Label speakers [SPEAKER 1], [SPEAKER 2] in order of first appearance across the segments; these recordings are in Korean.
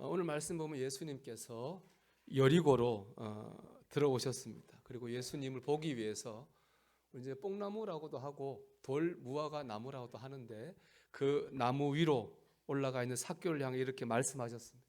[SPEAKER 1] 어, 오늘 말씀 보면 예수님께서 여리고로 어, 들어오셨습니다. 그리고 예수님을 보기 위해서 이제 뽕나무라고도 하고 돌 무화과 나무라고도 하는데 그 나무 위로 올라가 있는 삭교를 향해 이렇게 말씀하셨습니다.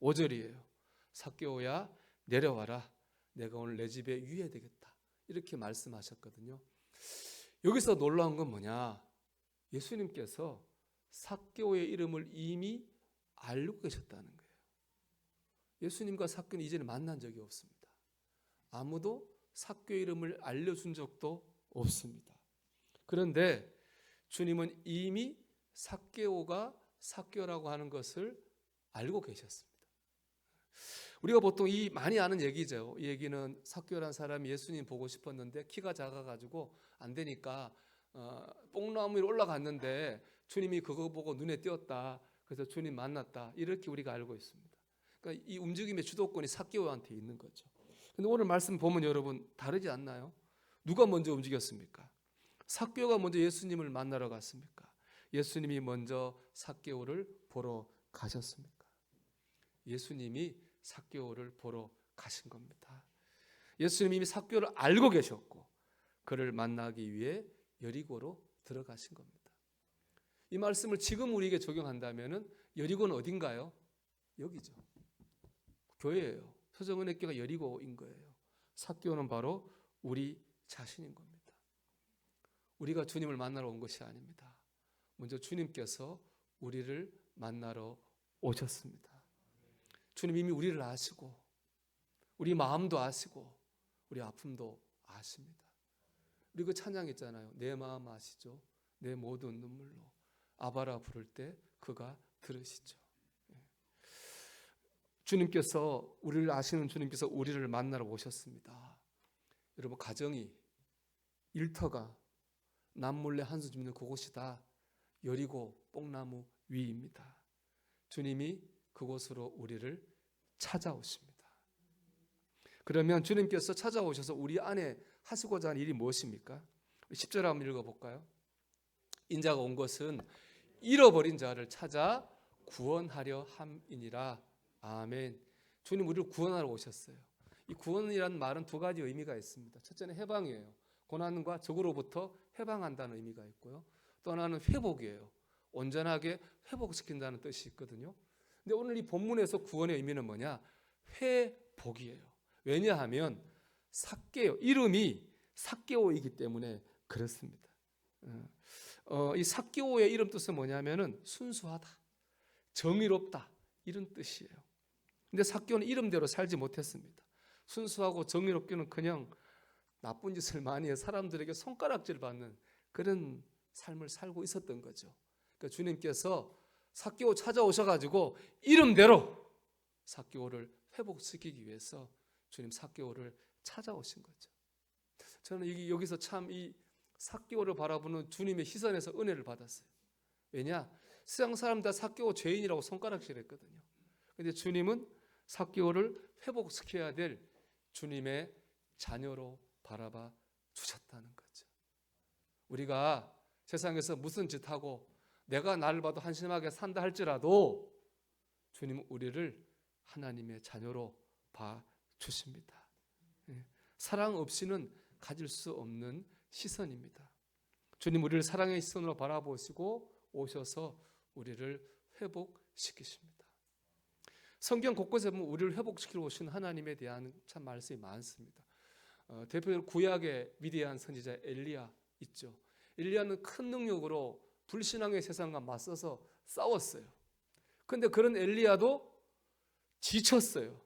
[SPEAKER 1] 5절이에요. 삭교야 내려와라. 내가 오늘 내 집에 유해 되겠다. 이렇게 말씀하셨거든요. 여기서 놀라운 건 뭐냐? 예수님께서 삭교의 이름을 이미 알고 계셨다는 거예요. 예수님과 삭교는 이전에 만난 적이 없습니다. 아무도 삭교 이름을 알려준 적도 없습니다. 그런데 주님은 이미 삭개오가 삭교라고 하는 것을 알고 계셨습니다. 우리가 보통 이 많이 아는 얘기죠. 이 얘기는 삭교란 사람이 예수님 보고 싶었는데 키가 작아가지고 안 되니까 어, 뽕나무 위로 올라갔는데 주님이 그거 보고 눈에 띄었다. 그래서 주님 만났다. 이렇게 우리가 알고 있습니다. 그러니까 이 움직임의 주도권이 삭개오한테 있는 거죠. 근데 오늘 말씀 보면 여러분 다르지 않나요? 누가 먼저 움직였습니까? 삭개오가 먼저 예수님을 만나러 갔습니까? 예수님이 먼저 삭개오를 보러 가셨습니까? 예수님이 삭개오를 보러 가신 겁니다. 예수님이 이미 삭개오를 알고 계셨고 그를 만나기 위해 여리고로 들어가신 겁니다. 이 말씀을 지금 우리에게 적용한다면은 여리고는 어딘가요? 여기죠. 교회예요. 서정은혜교가 여리고인 거예요. 삭개오는 바로 우리 자신인 겁니다. 우리가 주님을 만나러 온 것이 아닙니다. 먼저 주님께서 우리를 만나러 오셨습니다. 주님 이미 우리를 아시고 우리 마음도 아시고 우리 아픔도 아십니다. 우리 그 찬양 있잖아요. 내 마음 아시죠? 내 모든 눈물로 아바라 부를 때 그가 들으시죠. 예. 주님께서 우리를 아시는 주님께서 우리를 만나러 오셨습니다. 여러분 가정이 일터가 남몰래 한숨 짓는 그곳이다. 여리고 뽕나무 위입니다. 주님이 그곳으로 우리를 찾아오십니다. 그러면 주님께서 찾아오셔서 우리 안에 하시고자 하는 일이 무엇입니까? 10절 한번 읽어볼까요? 인자가 온 것은 잃어버린 자를 찾아 구원하려 함이니라. 아멘. 주님 우리를 구원하러 오셨어요. 이 구원이라는 말은 두 가지 의미가 있습니다. 첫째는 해방이에요. 고난과 적으로부터 해방한다는 의미가 있고요. 또 하나는 회복이에요. 온전하게 회복시킨다는 뜻이 있거든요. 근데 오늘 이 본문에서 구원의 의미는 뭐냐? 회복이에요. 왜냐하면 삭개오 이름이 삭개오이기 때문에 그렇습니다. 어, 이 삭개오의 이름 뜻은 뭐냐면은 순수하다, 정의롭다 이런 뜻이에요. 근데 삭개오는 이름대로 살지 못했습니다. 순수하고 정의롭기는 그냥 나쁜 짓을 많이 해 사람들에게 손가락질 받는 그런 삶을 살고 있었던 거죠. 그러니까 주님께서 삭개오 찾아오셔가지고 이름대로 삭개오를 회복시키기 위해서 주님 삭개오를 찾아오신 거죠. 저는 여기 여기서 참이 삭개오를 바라보는 주님의 시선에서 은혜를 받았어요. 왜냐? 세상 사람 다 삭개오 죄인이라고 손가락질했거든요. 근데 주님은 삭개오를 회복시켜야 될 주님의 자녀로 바라봐 주셨다는 거죠. 우리가 세상에서 무슨 짓 하고 내가 나를 봐도 한심하게 산다 할지라도 주님은 우리를 하나님의 자녀로 봐 주십니다. 예. 사랑 없이는 가질 수 없는 시선입니다. 주님 우리를 사랑의 시선으로 바라보시고 오셔서 우리를 회복시키십니다. 성경 곳곳에 보면 우리를 회복시키러 오신 하나님에 대한 참 말씀이 많습니다. 어, 대표적으로 구약의 위대한 선지자 엘리야 있죠. 엘리야는 큰 능력으로 불신앙의 세상과 맞서서 싸웠어요. 근데 그런 엘리야도 지쳤어요.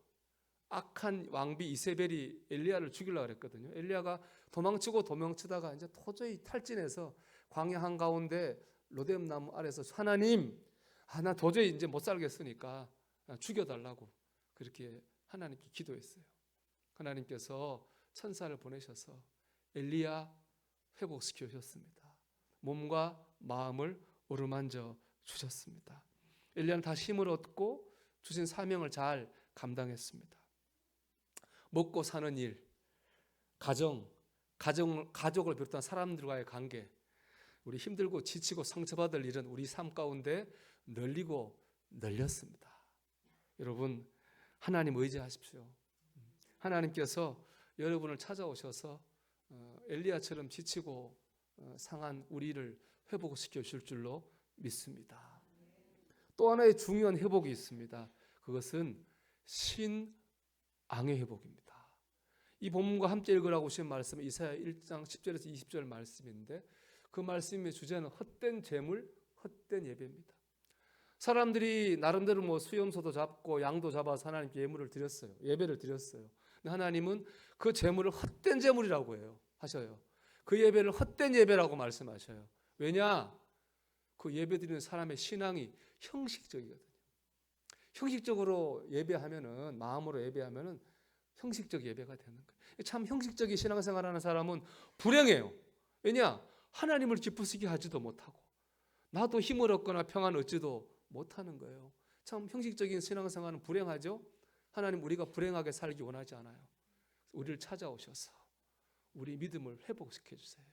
[SPEAKER 1] 악한 왕비 이세벨이 엘리야를 죽이려고 그랬거든요. 엘리야가 도망치고 도망치다가 이제 도저히 탈진해서 광야 한가운데 로뎀 나무 아래서 하나님, 아, 나 도저히 이제 못 살겠으니까 죽여달라고 그렇게 하나님께 기도했어요. 하나님께서 천사를 보내셔서 엘리야 회복시켜 주셨습니다. 몸과 마음을 어루만져 주셨습니다. 엘리야는 다시 힘을 얻고 주신 사명을 잘 감당했습니다. 먹고 사는 일, 가정, 가정 가족을 비롯한 사람들과의 관계, 우리 힘들고 지치고 상처받을 일은 우리 삶 가운데 널리고 널렸습니다. 여러분 하나님 의지하십시오. 하나님께서 여러분을 찾아오셔서 어, 엘리야처럼 지치고 어, 상한 우리를 회복시켜 줄 줄로 믿습니다. 또 하나의 중요한 회복이 있습니다. 그것은 신앙의 회복입니다. 이 본문과 함께 읽으라고 주신 말씀은 이사야 1장 10절에서 20절 말씀인데 그 말씀의 주제는 헛된 재물, 헛된 예배입니다. 사람들이 나름대로 뭐 수염소도 잡고 양도 잡아서 하나님께 예물을 드렸어요. 예배를 드렸어요. 근데 하나님은 그 재물을 헛된 재물이라고 해요. 하셔요. 그 예배를 헛된 예배라고 말씀하셔요. 왜냐? 그 예배 드리는 사람의 신앙이 형식적이거든요. 형식적으로 예배하면은 마음으로 예배하면은 형식적 예배가 되는 거예요. 참 형식적인 신앙생활 하는 사람은 불행해요. 왜냐? 하나님을 기쁘시게 하지도 못하고 나도 힘을 얻거나 평안 얻지도 못하는 거예요. 참 형식적인 신앙생활은 불행하죠. 하나님 우리가 불행하게 살기 원하지 않아요. 우리를 찾아오셔서 우리 믿음을 회복시켜 주세요.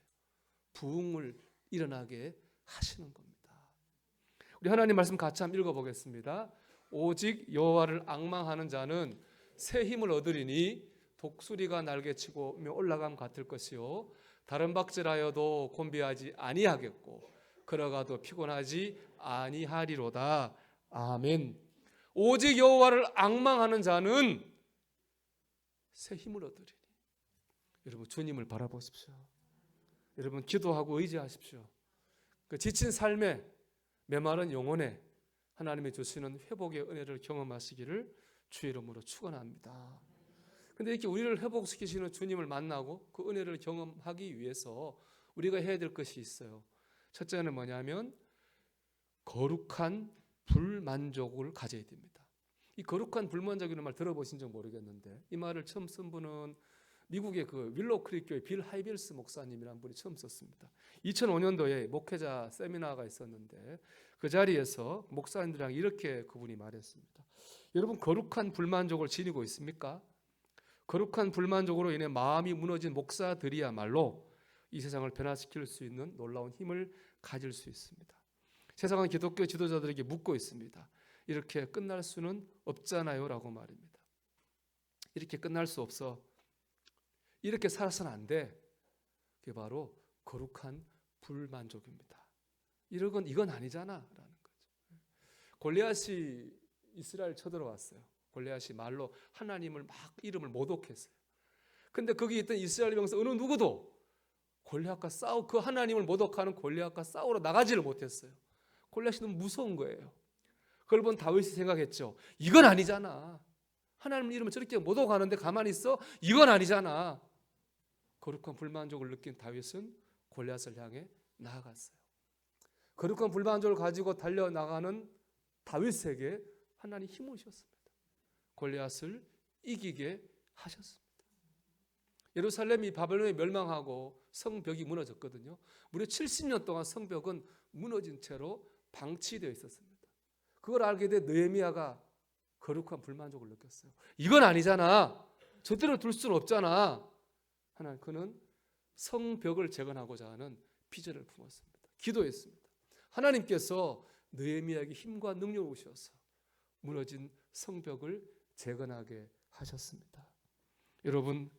[SPEAKER 1] 부흥을 일어나게 하시는 겁니다. 우리 하나님 말씀 같이 한번 읽어 보겠습니다. 오직 여호와를 앙망하는 자는 새 힘을 얻으리니 독수리가 날개치고 올라감 같을 것이요 다른 박질하여도 곤비하지 아니하겠고 걸어가도 피곤하지 아니하리로다. 아멘. 오직 여호와를 앙망하는 자는 새 힘을 얻으리니. 여러분 주님을 바라보십시오. 여러분 기도하고 의지하십시오. 그 지친 삶에 메마른 영혼에 하나님이 주시는 회복의 은혜를 경험하시기를 주의 이름으로 축원합니다. 근데 이렇게 우리를 회복시키시는 주님을 만나고 그 은혜를 경험하기 위해서 우리가 해야 될 것이 있어요. 첫째는 뭐냐면 거룩한 불만족을 가져야 됩니다. 이 거룩한 불만족이라는 말 들어보신 적 모르겠는데 이 말을 처음 쓴 분은 미국의 그 윌로 크릭 교회 빌 하이빌스 목사님이라는 분이 처음 썼습니다. 2005년도에 목회자 세미나가 있었는데 그 자리에서 목사님들이랑 이렇게 그분이 말했습니다. 여러분 거룩한 불만족을 지니고 있습니까? 거룩한 불만족으로 인해 마음이 무너진 목사들이야말로 이 세상을 변화시킬 수 있는 놀라운 힘을 가질 수 있습니다. 세상은 기독교 지도자들에게 묻고 있습니다. 이렇게 끝날 수는 없잖아요 라고 말입니다. 이렇게 끝날 수 없어. 이렇게 살아서는 안 돼. 그게 바로 거룩한 불만족입니다. 이런 건 이건 아니잖아 라는 거죠. 골리앗이 이스라엘 쳐들어왔어요. 골리앗이 말로 하나님을 막 이름을 모독했어요. 근데 거기 있던 이스라엘 병사 어느 누구도 골리앗과 싸우 그 하나님을 모독하는 골리앗과 싸우러 나가지를 못했어요. 골리앗이 너무 무서운 거예요. 그걸 본 다윗이 생각했죠. 이건 아니잖아. 하나님 이름을 저렇게 모독하는데 가만히 있어? 이건 아니잖아. 거룩한 불만족을 느낀 다윗은 골리앗을 향해 나아갔어요. 거룩한 불만족을 가지고 달려 나가는 다윗에게 하나님 힘을 주셨습니다. 골리앗을 이기게 하셨습니다. 예루살렘이 바벨론에 멸망하고 성벽이 무너졌거든요. 무려 70년 동안 성벽은 무너진 채로 방치되어 있었습니다. 그걸 알게 된 느헤미야가 거룩한 불만족을 느꼈어요. 이건 아니잖아. 저대로 둘 수는 없잖아. 하나 그는 성벽을 재건하고자 하는 비전을 품었습니다. 기도했습니다. 하나님께서 느헤미야에게 힘과 능력을 주셔서 무너진 성벽을 재건하게 하셨습니다. 여러분,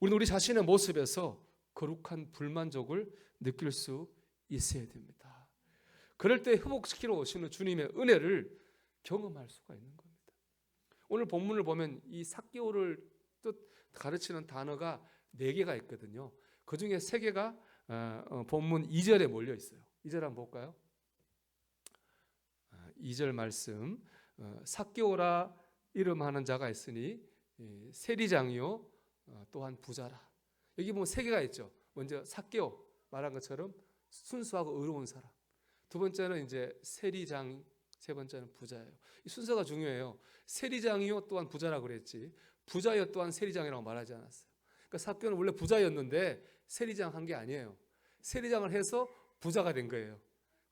[SPEAKER 1] 우리는 우리 자신의 모습에서 거룩한 불만족을 느낄 수 있어야 됩니다. 그럴 때 회복시키러 오시는 주님의 은혜를 경험할 수가 있는 겁니다. 오늘 본문을 보면 이 삭개오를 뜻 가르치는 단어가 네 개가 있거든요. 그 중에 세 개가 어, 어, 본문 2절에 몰려 있어요. 2절 한번 볼까요? 2절 아, 말씀 삭개오라 어, 이름하는 자가 있으니 세리장이요 또한 부자라. 여기 보면 세 개가 있죠. 먼저 삭개오 말한 것처럼 순수하고 의로운 사람. 두 번째는 이제 세리장, 세 번째는 부자예요. 이 순서가 중요해요. 세리장이요 또한 부자라 그랬지. 부자요 또한 세리장이라고 말하지 않았어요. 그러니까 삭개오는 원래 부자였는데 세리장 한 게 아니에요. 세리장을 해서 부자가 된 거예요.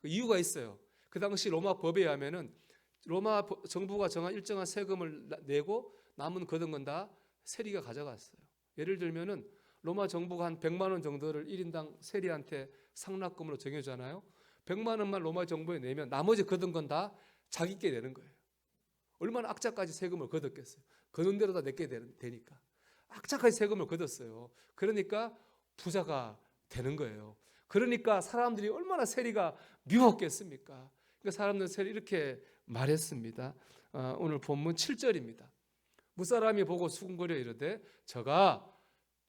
[SPEAKER 1] 그 이유가 있어요. 그 당시 로마 법에 의하면은 로마 정부가 정한 일정한 세금을 내고 남은 거둔 건 다 세리가 가져갔어요. 예를 들면은 로마 정부가 한 100만 원 정도를 1인당 세리한테 상납금으로 정해주잖아요. 100만 원만 로마 정부에 내면 나머지 거둔 건 다 자기께 내는 거예요. 얼마나 악자까지 세금을 걷었겠어요. 거는 대로 다 내게 되- 되니까. 악자까지 세금을 걷었어요. 그러니까 부자가 되는 거예요. 그러니까 사람들이 얼마나 세리가 미웠겠습니까? 그러니까 사람들은 세리 이렇게 말했습니다. 아, 오늘 본문 7절입니다. 무사람이 보고 수군거려 이르되 저가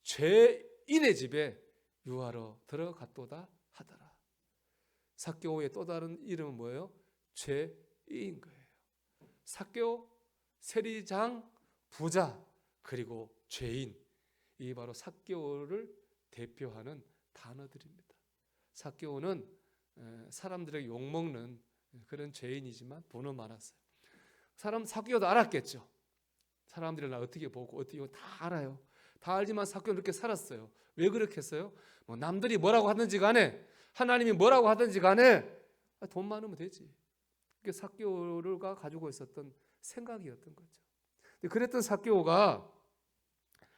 [SPEAKER 1] 죄인의 집에 유하러 들어갔도다 하더라. 사개오의 또 다른 이름은 뭐예요? 죄인 거예요. 사개오, 세리장, 부자 그리고 죄인 이 바로 사개오를 대표하는 단어들입니다. 에, 사람들에게 욕 먹는 그런 죄인이지만 돈은 많았어요. 사람 사개오도 알았겠죠. 사람들이 나 어떻게 보고 어떻게 다 알아요. 다 알지만 사개오는 그렇게 살았어요. 왜 그렇게 했어요? 뭐 남들이 뭐라고 하든지 간에 하나님이 뭐라고 하든지 간에 아, 돈 많으면 되지. 그게 사개오가 가지고 있었던 생각이었던 거죠. 그랬던 사개오가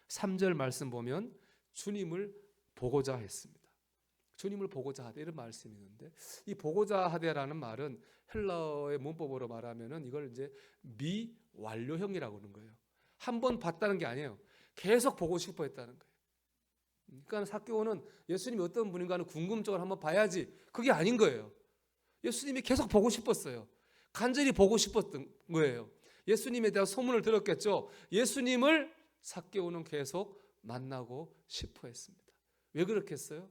[SPEAKER 1] 3절 말씀 보면 주님을 보고자 했습니다. 주님을 보고자 하되 이런 말씀이 있는데 이 보고자 하되라는 말은 헬라어의 문법으로 말하면은 이걸 이제 미완료형이라고 하는 거예요. 한 번 봤다는 게 아니에요. 계속 보고 싶어 했다는 거예요. 그러니까 사개오는 예수님이 어떤 분인가는 궁금증을 한번 봐야지 그게 아닌 거예요. 예수님이 계속 보고 싶었어요. 간절히 보고 싶었던 거예요. 예수님에 대한 소문을 들었겠죠. 예수님을 사개오는 계속 만나고 싶어 했습니다. 왜 그렇게 했어요?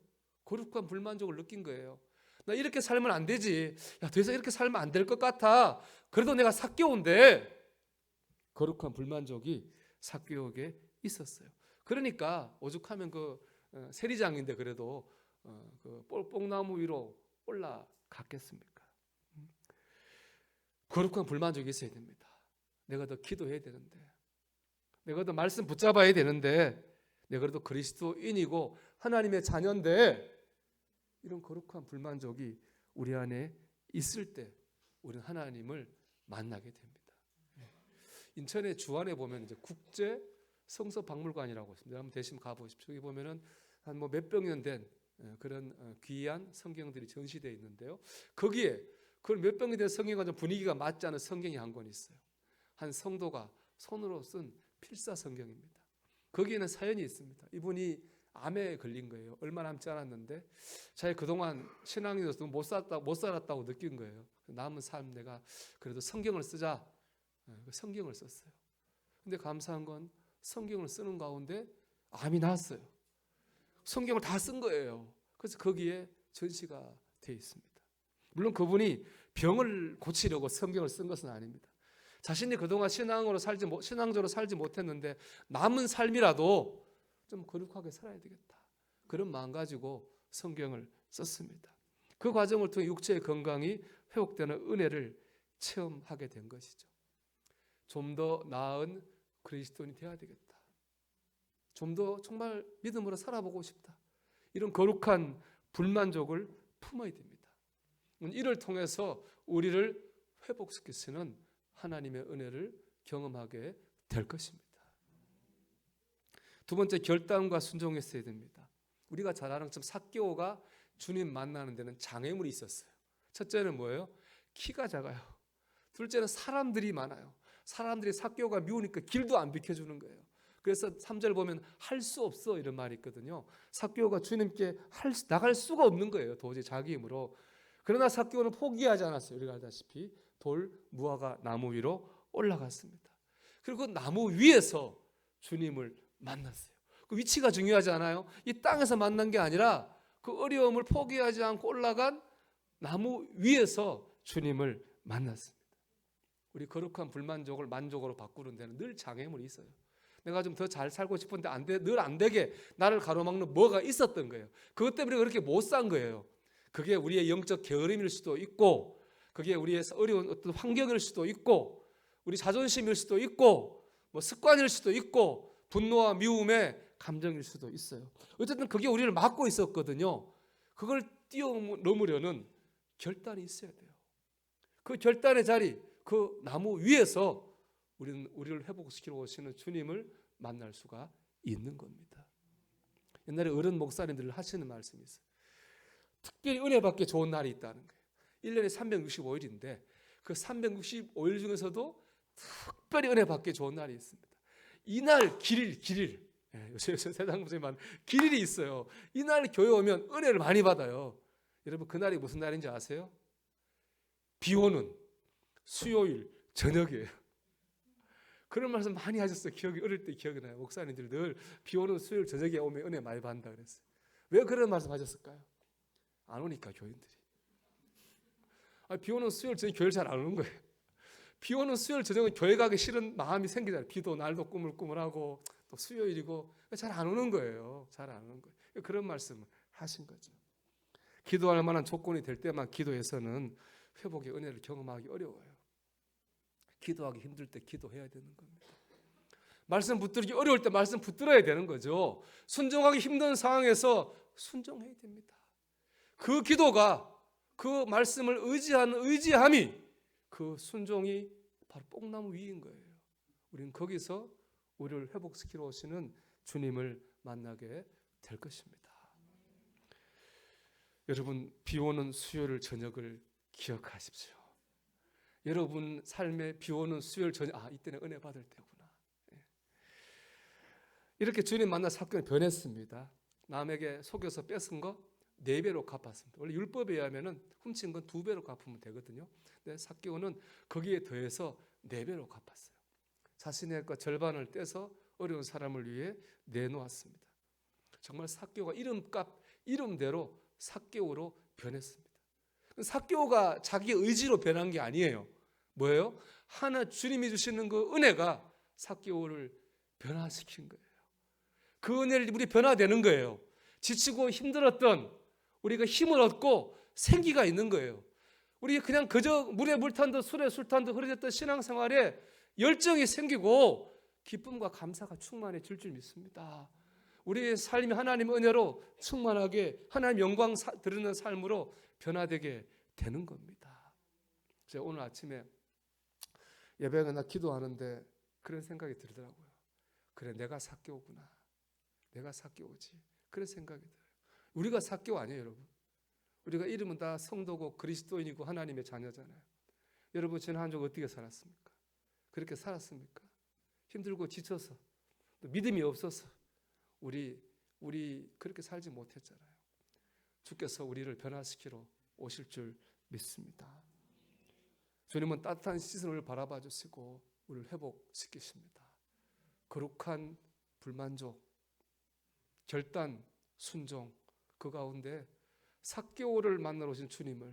[SPEAKER 1] 거룩한 불만족을 느낀 거예요. 나 이렇게 살면 안 되지. 야, 더 이상 이렇게 살면 안 될 것 같아. 그래도 내가 사개오인데 거룩한 불만족이 사개오에게 있었어요. 그러니까 오죽하면 그 어, 세리장인데 그래도 어, 그 뽕- 뽕나무 위로 올라갔겠습니까? 음. 거룩한 불만족이 있어야 됩니다. 내가 더 기도해야 되는데, 내가 더 말씀 붙잡아야 되는데, 내가 그래도 그리스도인이고 하나님의 자녀인데 이런 거룩한 불만족이 우리 안에 있을 때 우리는 하나님을 만나게 됩니다. 예. 인천의 주안에 보면 이제 국제 성서 박물관이라고 있습니다. 한번 대신 가보십시오. 여기 보면은 한 뭐 몇 병년 된 예, 그런 어, 귀한 성경들이 전시되어 있는데요. 거기에 그몇 병이 된 성경과 좀 분위기가 맞지 않은 성경이 한 권 있어요. 한 성도가 손으로 쓴 필사 성경입니다. 거기에는 사연이 있습니다. 이분이 암에 걸린 거예요. 얼마 남지 않았는데 자기 그동안 신앙인으로서 못 살았다 못 살았다고 느낀 거예요. 남은 삶 내가 그래도 성경을 쓰자. 예, 그 성경을 썼어요. 근데 감사한 건 성경을 쓰는 가운데 암이 나았어요. 성경을 다 쓴 거예요. 그래서 거기에 전시가 돼 있습니다. 물론 그분이 병을 고치려고 성경을 쓴 것은 아닙니다. 자신이 그동안 신앙으로 살지 못- 신앙적으로 살지 못했는데 남은 삶이라도 좀 거룩하게 살아야 되겠다. 그런 마음 가지고 성경을 썼습니다. 그 과정을 통해 육체의 건강이 회복되는 은혜를 체험하게 된 것이죠. 좀 더 나은 그리스도인이 되어야 되겠다. 좀 더 정말 믿음으로 살아보고 싶다. 이런 거룩한 불만족을 품어야 됩니다. 이를 통해서 우리를 회복시키시는 하나님의 은혜를 경험하게 될 것입니다. 두 번째 결단과 순종했어야 됩니다. 우리가 잘 아는 좀 사개오가 주님 만나는 데는 장애물이 있었어요. 첫째는 뭐예요? 키가 작아요. 둘째는 사람들이 많아요. 사람들이 사개오가 미우니까 길도 안 비켜주는 거예요. 그래서 3절 보면 할 수 없어 이런 말이 있거든요. 사개오가 주님께 할 수- 나갈 수가 없는 거예요. 도저히 자기 힘으로. 그러나 사개오는 포기하지 않았어요. 우리가 알다시피 돌 무화과 나무 위로 올라갔습니다. 그리고 그 나무 위에서 주님을 만났어요. 그 위치가 중요하지 않아요? 이 땅에서 만난 게 아니라 그 어려움을 포기하지 않고 올라간 나무 위에서 주님을 만났습니다. 우리 거룩한 불만족을 만족으로 바꾸는 데는 늘 장애물이 있어요. 내가 좀 더 잘 살고 싶은데 안 돼, 늘 안 되게 나를 가로막는 뭐가 있었던 거예요. 그것 때문에 그렇게 못 산 거예요. 그게 우리의 영적 게으름일 수도 있고, 그게 우리의 어려운 어떤 환경일 수도 있고, 우리 자존심일 수도 있고, 뭐 습관일 수도 있고, 분노와 미움의 감정일 수도 있어요. 어쨌든 그게 우리를 막고 있었거든요. 그걸 뛰어넘으려는 결단이 있어야 돼요. 그 결단의 자리, 그 나무 위에서 우리는 우리를 회복시키러 오시는 주님을 만날 수가 있는 겁니다. 옛날에 어른 목사님들 하시는 말씀이 있어요. 특별히 은혜 받기 좋은 날이 있다는 거예요. 1년에 365일인데 그 365일 중에서도 특별히 은혜 받기 좋은 날이 있습니다. 이날 길일 길일 예, 요새 세상 문제만 길일이 있어요. 이날 교회 오면 은혜를 많이 받아요. 여러분 그날이 무슨 날인지 아세요? 비 오는 수요일 저녁이에요. 그런 말씀 많이 하셨어요. 기억이 어릴 때 기억이 나요. 목사님들 늘 비 오는 수요일 저녁에 오면 은혜 많이 받는다 그랬어요. 왜 그런 말씀 하셨을까요? 안 오니까 교인들이. 아, 비 오는 수요일 저녁 교회 잘 안 오는 거예요. 비 오는 수요일 저녁은 교회 가기 싫은 마음이 생기잖아요. 비도 날도 꾸물꾸물하고 또 수요일이고 잘 안 오는 거예요. 잘 안 오는 거예요. 그런 말씀을 하신 거죠. 기도할 만한 조건이 될 때만 기도해서는 회복의 은혜를 경험하기 어려워요. 기도하기 힘들 때 기도해야 되는 겁니다. 말씀 붙들기 어려울 때 말씀 붙들어야 되는 거죠. 순종하기 힘든 상황에서 순종해야 됩니다. 그 기도가 그 말씀을 의지하는 의지함이 그 순종이 바로 뽕나무 위인 거예요. 우리는 거기서 우리를 회복시키러 오시는 주님을 만나게 될 것입니다. 여러분 비 오는 수요일 저녁을 기억하십시오. 여러분 삶의 비 오는 수요일 저녁 아 이때는 은혜 받을 때구나. 예. 이렇게 주님 만나 사건이 변했습니다. 남에게 속여서 뺏은 거 네 배로 갚았습니다. 원래 율법에 의하면은 훔친 건 두 배로 갚으면 되거든요. 근데 사개오는 거기에 더해서 네 배로 갚았어요. 자신의 것 절반을 떼서 어려운 사람을 위해 내놓았습니다. 정말 사개오가 이름값 이름대로 사개오로 변했습니다. 사개오가 자기 의지로 변한 게 아니에요. 뭐예요? 하나 주님이 주시는 그 은혜가 사개오를 변화시킨 거예요. 그 은혜를 우리 변화되는 거예요. 지치고 힘들었던 우리가 힘을 얻고 생기가 있는 거예요. 우리 그냥 그저 물에 물 탄 듯 술에 술 탄 듯 흐려졌던 신앙생활에 열정이 생기고 기쁨과 감사가 충만해질 줄 믿습니다. 우리의 삶이 하나님 은혜로 충만하게 하나님 영광 사, 드리는 삶으로 변화되게 되는 겁니다. 제가 오늘 아침에 예배가 나 기도하는데 그런 생각이 들더라고요. 그래 내가 사교구나. 내가 사교지. 그런 생각이 들어요. 우리가 사교 아니에요, 여러분. 우리가 이름은 다 성도고 그리스도인이고 하나님의 자녀잖아요. 여러분 지난 한주 어떻게 살았습니까? 그렇게 살았습니까? 힘들고 지쳐서 또 믿음이 없어서 우리 우리 그렇게 살지 못했잖아요. 주께서 우리를 변화시키러 오실 줄 믿습니다. 주님은 따뜻한 시선을 바라봐 주시고 우리를 회복시키십니다. 거룩한 불만족, 결단, 순종 그 가운데 사개오를 만나러 오신 주님을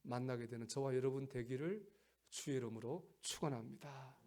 [SPEAKER 1] 만나게 되는 저와 여러분 되기를 주의 이름으로 축원합니다.